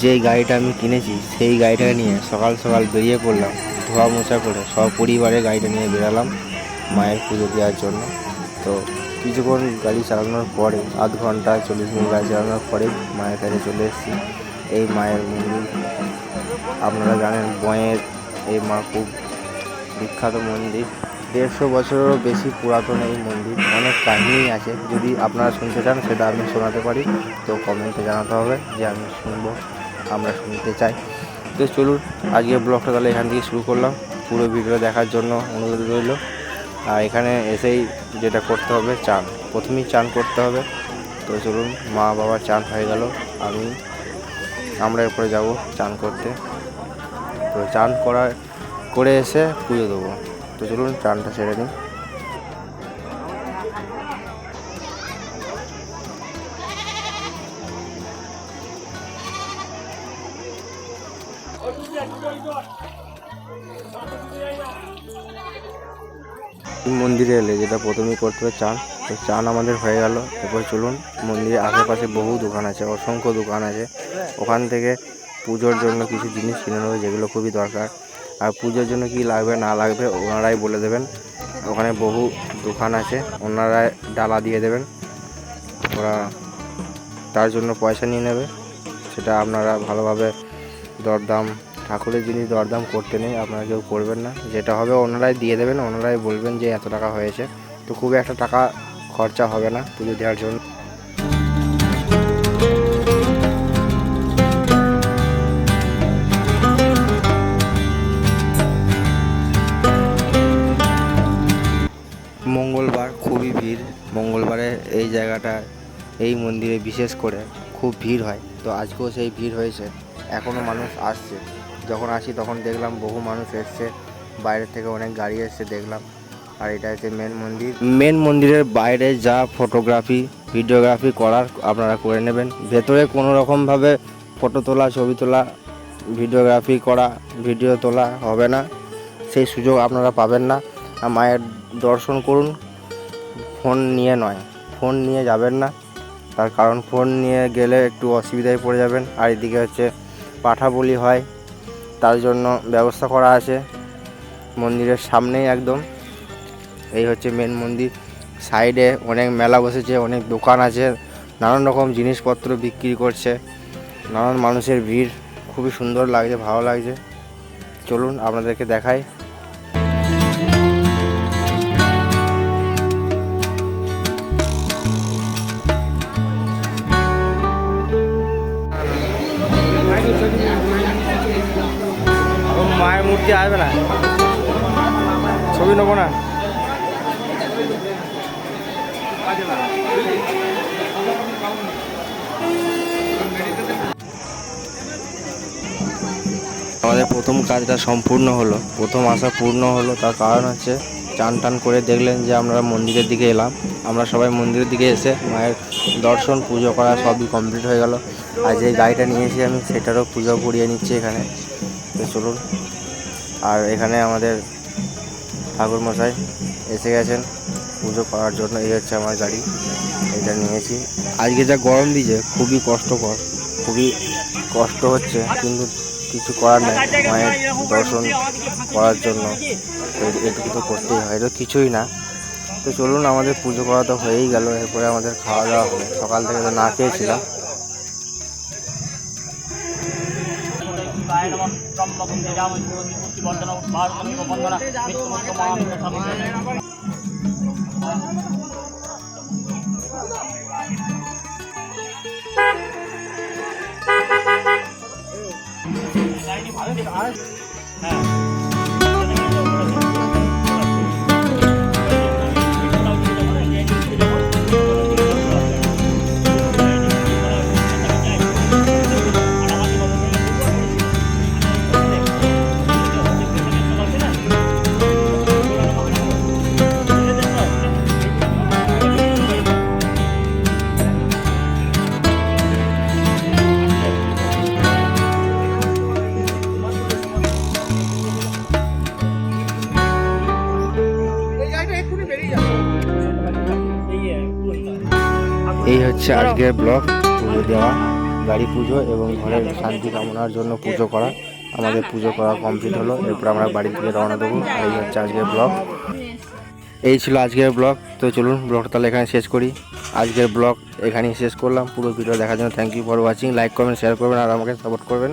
যেই গাড়িটা আমি কিনেছি, সেই গাড়িটাকে নিয়ে সকাল সকাল বেরিয়ে পড়লাম, ধোয়া মোছা করে সব পরিবারে গাড়িটা নিয়ে বেরালাম মায়ের পুজো দেওয়ার জন্য। তো কিছুক্ষণ গাড়ি চালানোর পরে, আধ ঘণ্টা, চল্লিশ মিনিট গাড়ি চালানোর পরে মায়ের কাছে চলে এসেছি। এই মায়ের মন্দির। আপনারা জানেন বয়ের এই মা খুব বিখ্যাত মন্দির। দেড়শো বছরেরও বেশি পুরাতন এই মন্দির। অনেক কাহিনী আছে। যদি আপনারা শুনতে চান, সেটা আমি শোনাতে পারি। তো কমেন্টে জানাতে হবে যে আমি শুনব। আমরা শুনতে চাই। তো চলুন, আজকে ব্লগটা তাহলে এখান থেকে শুরু করলাম। পুরো ভিডিও দেখার জন্য অনুরোধ রইল। আর এখানে এসেই যেটা করতে হবে, চান। প্রথমেই চান করতে হবে। তো চলুন, মা বাবা চান হয়ে গেল। আমি, আমরা এরপরে যাব চান করতে। তো চান করার, করে এসে পুজো দেবো। তো চলুন, চানটা সেরে নিই। মন্দিরে এলে যেটা প্রথমেই করতে হবে, চান। তো চান আমাদের হয়ে গেল। এরপর চলুন, মন্দিরের আশেপাশে বহু দোকান আছে, অসংখ্য দোকান আছে। ওখান থেকে পুজোর জন্য কিছু জিনিস কিনে নেব, যেগুলো খুবই দরকার। আর পুজোর জন্য কি লাগবে, না লাগবে, ওনারাই বলে দেবেন। ওখানে বহু দোকান আছে, ওনারাই ডালা দিয়ে দেবেন। ওরা তার জন্য পয়সা নিয়ে নেবে। সেটা আপনারা ভালোভাবে দরদাম ঠাকুরের জিনিস দরদাম করতে নেই, আপনারা কেউ করবেন না। যেটা হবে ওনারাই দিয়ে দেবেন, ওনারাই বলবেন যে এত টাকা হয়েছে। তো খুব একটা টাকা খরচা হবে না পুজো দেওয়ার জন্য। মঙ্গলবার খুবই ভিড়। মঙ্গলবারে এই জায়গাটা, এই মন্দিরে বিশেষ করে খুব ভিড় হয়। তো আজকেও সেই ভিড় হয়েছে। এখনও মানুষ আসছে। যখন আসি তখন দেখলাম বহু মানুষ এসছে, বাইরে থেকে অনেক গাড়ি এসছে দেখলাম। আর এটা হচ্ছে মেন মন্দির। মেন মন্দিরের বাইরে যা ফটোগ্রাফি ভিডিওগ্রাফি করার আপনারা করে নেবেন। ভেতরে কোনো রকমভাবে ফটো তোলা, ছবি তোলা ভিডিওগ্রাফি করা ভিডিও তোলা হবে না। সেই সুযোগ আপনারা পাবেন না। আর মায়ের দর্শন করুন। ফোন নিয়ে নয়, ফোন নিয়ে যাবেন না। তার কারণ ফোন নিয়ে গেলে একটু অসুবিধায় পড়ে যাবেন। আর এদিকে হচ্ছে পাঠা বলি হয়। তার জন্য ব্যবস্থা করা আছে। মন্দিরের সামনেই একদম। এই হচ্ছে মেন মন্দির। সাইডে অনেক মেলা বসেছে, অনেক দোকান আছে, নানান রকম জিনিসপত্র বিক্রি করছে, নানান মানুষের ভিড়। খুবই সুন্দর লাগছে, ভালো লাগছে। চলুন আপনাদেরকে দেখাই। মূর্তি আসবে না। ছবি নেব না। আমাদের প্রথম কাজটা সম্পূর্ণ হলো। প্রথম আশা পূর্ণ হলো, তার কারণ হচ্ছে চান টান করে দেখলেন যে আমরা মন্দিরের দিকে এলাম। আমরা সবাই মন্দিরের দিকে এসে মায়ের দর্শন, পুজো করা সবই কমপ্লিট হয়ে গেল। আর যে গাড়িটা নিয়েছি আমি সেটারও পুজো করিয়ে নিচ্ছি এখানে। তো চলুন। আর এখানে আমাদের ঠাকুর মশাই এসে গেছেন পুজো করার জন্য। এই হচ্ছে আমার গাড়ি, এটা নিয়েছি। আজকে যা গরম দিয়েছে, খুবই কষ্টকর, খুবই কষ্ট হচ্ছে, কিন্তু কিছু করার নেই, মায়ের দর্শন করার জন্য। এটুকু তো করতেই হয় এটা কিছুই না। তো চলুন, আমাদের পুজো করা তো হয়েই গেল, এরপরে আমাদের খাওয়া দাওয়া হবে। সকাল থেকে তো না খেয়েছিলাম। সুগন্ধিপুষ্টিবর্ধনং মারুতমিব বন্দনা মৃত্যুমুক্তমামৃতসমিতি এই হচ্ছে আজকের ব্লগ, পুজো দেওয়া, গাড়ি পুজো এবং ঘরের শান্তি কামনার জন্য পুজো করা। আমাদের পুজো করা কমপ্লিট হলো, এরপর আমরা বাড়ি থেকে রওনা দেবো। এই হচ্ছে আজকের ব্লগ। এই ছিল আজকের ব্লগ। তো চলুন, ব্লগটা তাহলে এখানে শেষ করি। আজকের ব্লগ এখানেই শেষ করলাম। পুরো ভিডিও দেখার জন্য thank you for watching like করবেন শেয়ার করবেন আর আমাকে সাপোর্ট করবেন।